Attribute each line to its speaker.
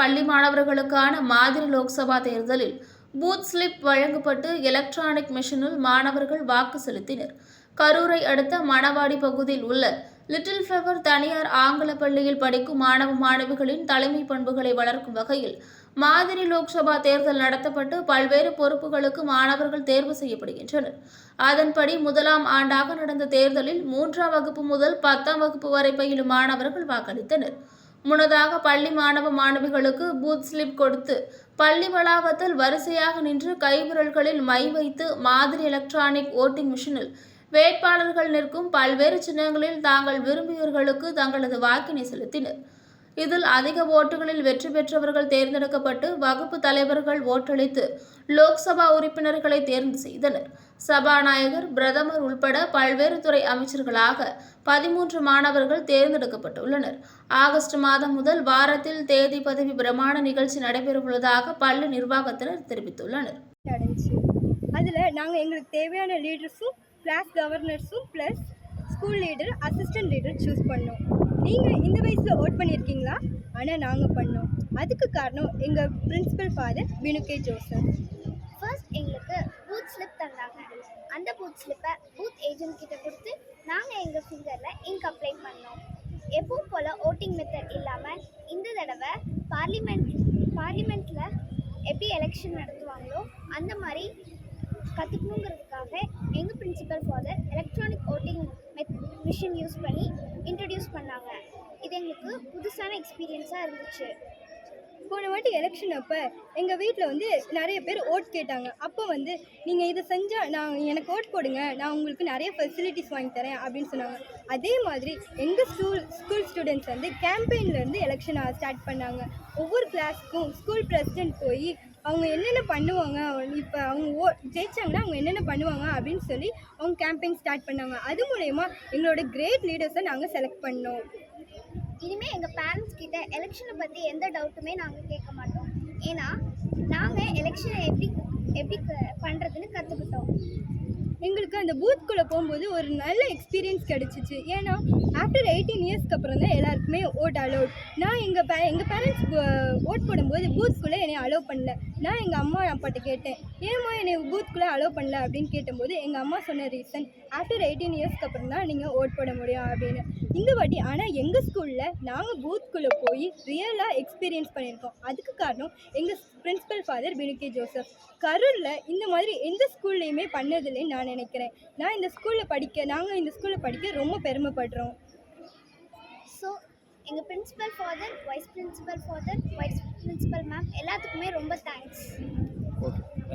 Speaker 1: பள்ளி மாணவர்களுக்கான மாதிரி லோக்சபா தேர்தலில் பூத் ஸ்லிப் வழங்கப்பட்டு எலக்ட்ரானிக் மிஷினில் மாணவர்கள் வாக்கு செலுத்தினர். கரூரை அடுத்த மணவாடி பகுதியில் உள்ள லிட்டில் ஃப்ளவர் தனியார் ஆங்கில பள்ளியில் படிக்கும் மாணவ மாணவிகளின் தலைமை பண்புகளை வளர்க்கும் வகையில் மாதிரி லோக்சபா தேர்தல் நடத்தப்பட்டு பல்வேறு பொறுப்புகளுக்கு மாணவர்கள் தேர்வு செய்யப்படுகின்றனர். அதன்படி முதலாம் ஆண்டாக நடந்த தேர்தலில் மூன்றாம் வகுப்பு முதல் பத்தாம் வகுப்பு வரை பயிலும் மாணவர்கள் வாக்களித்தனர். முன்னதாக பள்ளி மாணவ மாணவிகளுக்கு பூத் ஸ்லிப் கொடுத்து பள்ளி வளாகத்தில் வரிசையாக நின்று கைவிரல்களில் மை வைத்து மாதிரி எலக்ட்ரானிக் ஓட்டிங் மிஷினில் வேட்பாளர்கள் நிற்கும் பல்வேறு சின்னங்களில் தாங்கள் விரும்பியவர்களுக்கு தங்களது வாக்கினை செலுத்தினர். இதில் அதிக ஓட்டுகளில் வெற்றி பெற்றவர்கள் தேர்ந்தெடுக்கப்பட்டு வகுப்பு தலைவர்கள் ஓட்டளித்து லோக்சபா உறுப்பினர்களை தேர்வு செய்தனர். சபாநாயகர் பிரதமர் உள்பட பல்வேறு துறை அமைச்சர்களாக பதிமூன்று மாணவர்கள் தேர்ந்தெடுக்கப்பட்டுள்ளனர். ஆகஸ்ட் மாதம் முதல் வாரத்தில் தேதி பதவி பிரமாண நிகழ்ச்சி நடைபெறவுள்ளதாக பள்ளி நிர்வாகத்தினர் தெரிவித்துள்ளனர்.
Speaker 2: அதில் நாங்கள் எங்களுக்கு தேவையான லீடர்ஸும் class கவர்னர்ஸும் plus school leader assistant leader choose பண்ணோம். நீங்கள் இந்த வயசில் ஓட் பண்ணியிருக்கீங்களா ஆனால் நாங்கள் பண்ணோம். அதுக்கு காரணம் எங்கள் பிரின்ஸிபல் ஃபாதர் வினுகே ஜோசப்.
Speaker 3: ஃபர்ஸ்ட் எங்களுக்கு பூத் ஸ்லிப் தந்தாங்க. அந்த பூத் ஸ்லிப்பை பூத் ஏஜென்ட் கிட்ட கொடுத்து நாங்கள் எங்கள் ஃபிங்கரில் இங்க் அப்ளை பண்ணோம். எப்பவும் போல் ஓட்டிங் மெத்தட் இல்லாமல் இந்த தடவை பார்லிமெண்ட் பார்லிமெண்ட்டில் எப்படி எலெக்ஷன் நடத்துவாங்களோ அந்த மாதிரி கற்றுக்கணுங்கிறதுக்காக எங்கள் principal father electronic machine use பண்ணி இன்ட்ரடியூஸ் பண்ணாங்க. இது எங்களுக்கு புதுசான எக்ஸ்பீரியன்ஸாக இருந்துச்சு.
Speaker 2: போன வாட்டி எலெக்ஷன் அப்போ எங்கள் வீட்டில் வந்து நிறைய பேர் ஓட் கேட்டாங்க. அப்போ வந்து நீங்கள் இதை செஞ்சால் நான் எனக்கு ஓட் போடுங்க நான் உங்களுக்கு நிறைய ஃபெசிலிட்டிஸ் வாங்கி தரேன் அப்படின்னு சொன்னாங்க. அதே மாதிரி எங்கள் ஸ்கூல் ஸ்கூல் ஸ்டூடெண்ட்ஸ் வந்து கேம்பெயின்லேருந்து எலெக்ஷன் ஸ்டார்ட் பண்ணாங்க. ஒவ்வொரு கிளாஸ்க்கும் ஸ்கூல் பிரசிடென்ட் போய் அவங்க என்னென்ன பண்ணுவாங்க இப்போ அவங்க ஓ ஜெயிச்சாங்கன்னா அவங்க என்னென்ன பண்ணுவாங்க அப்படின்னு சொல்லி அவங்க கேம்பெயின் ஸ்டார்ட் பண்ணாங்க. அது மூலயமா எங்களோட கிரேட் லீடர்ஸை நாங்கள் செலக்ட் பண்ணோம்.
Speaker 3: இனிமேல் எங்கள் பேரண்ட்ஸ் கிட்ட எலெக்ஷனை பற்றி எந்த டவுட்டுமே நாங்கள் கேட்க மாட்டோம். ஏன்னா நாங்கள் எலெக்ஷனை எப்படி எப்படி பண்றதுன்னு கற்றுக்கிட்டோம்
Speaker 2: எங்களுக்கு அந்த பூத்குள்ளே போகும்போது ஒரு நல்ல எக்ஸ்பீரியன்ஸ் கிடச்சிச்சு. ஏன்னா ஆஃப்டர் எயிட்டீன் இயர்ஸ்க்கு அப்புறம் தான் எல்லாருக்குமே ஓட் அலோட் நான் எங்கள் பே எங்கள் பேரண்ட்ஸ் ஓட் போடும்போது பூத்குள்ளே என்னை அலோவ் பண்ணல. நான் எங்கள் அம்மா அப்பாட்ட கேட்டேன். ஏம்மா என்னை பூத்துக்குள்ளே அலோவ் பண்ணல அப்படின்னு கேட்டபோது எங்கள் அம்மா சொன்ன ரீசன் ஆஃப்டர் எயிட்டீன் இயர்ஸ்க்கு அப்புறம் தான் நீங்கள் ஓட் போட முடியும் அப்படின்னு. இந்த வாட்டி ஆனால் எங்கள் ஸ்கூலில் நாங்கள் பூத்துக்குள்ளே போய் ரியலாக எக்ஸ்பீரியன்ஸ் பண்ணியிருக்கோம். அதுக்கு காரணம் எங்கள் பிரின்ஸிபல் ஃபாதர் பினுகே ஜோசப். கரூரில் இந்த மாதிரி எந்த ஸ்கூல்லையுமே பண்ணதில்லைன்னு நான் நினைக்கிறேன். நான் இந்த ஸ்கூலில் படிக்க நாங்கள் இந்த ஸ்கூலில் படிக்க ரொம்ப பெருமைப்படுறோம்.
Speaker 3: ஸோ எங்கள் principal father vice principal father vice principal ma'am எல்லாத்துக்குமே ரொம்ப தேங்க்ஸ்
Speaker 4: ஓகே